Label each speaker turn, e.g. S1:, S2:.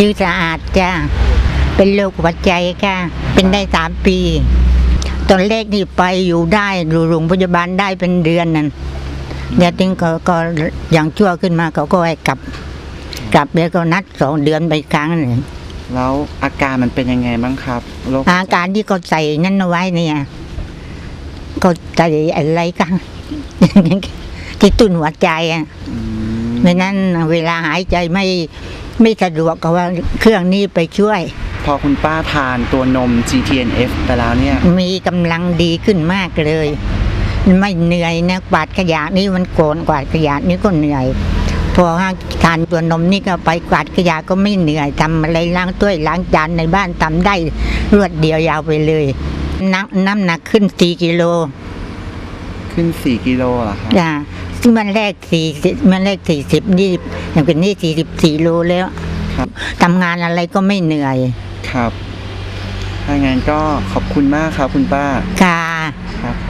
S1: ชื่อสะอาดจ้าเป็นโรคหัวใจค่ะ เป็นได้สามปี ตอนแรกนี่ไปอยู่ได้อยู่โรงพยาบาลได้เป็นเดือนนั่นเดี๋ยวถึงก็ก็อย่างชั่วขึ้นมาเขาก็ให้กลับ กลับแล้วก็นัดสองเดือนไปครั้งหนึ่ง
S2: แล้วอาการมันเป็นยังไงบ้างครับโรค
S1: อาการที่เขาใส่นั่นเอาไว้เนี่ยก็ใส่อะไรกันที่ตุ้นหัวใจอะ
S2: อืม
S1: ไม่นั้นเวลาหายใจไม่ ไม่สะดวกก็ว่าเครื่องนี้ไปช่วย
S2: พอคุณป้าทานตัวนม GTNF ไปแล้วเนี่ย
S1: มีกำลังดีขึ้นมากเลย ไม่เหนื่อยนะกวาดขยะนี่มันโกนกวาดขยะนี่ก็เหนื่อย พอทานตัวนมนี่ก็ไปกวาดขยะก็ไม่เหนื่อยทำอะไรล้างถ้วยล้างจานในบ้านทำได้รวดเดียวยาวไปเลยน้ำน้ำหนักขึ้นสี่กิโล
S2: ขึ้น4กิโลเหรอครับ
S1: จ้ะซึ่งมันแรกสี่สิบมันแรกสี่สิบนี่อย่างเป็นนี่สี่สิบสี่โลแล้ว
S2: ครับ
S1: ทำงานอะไรก็ไม่เหนื่อย
S2: ครับถ้างั้นก็ขอบคุณมากครับคุณป้า
S1: ค่ะ
S2: ครับผม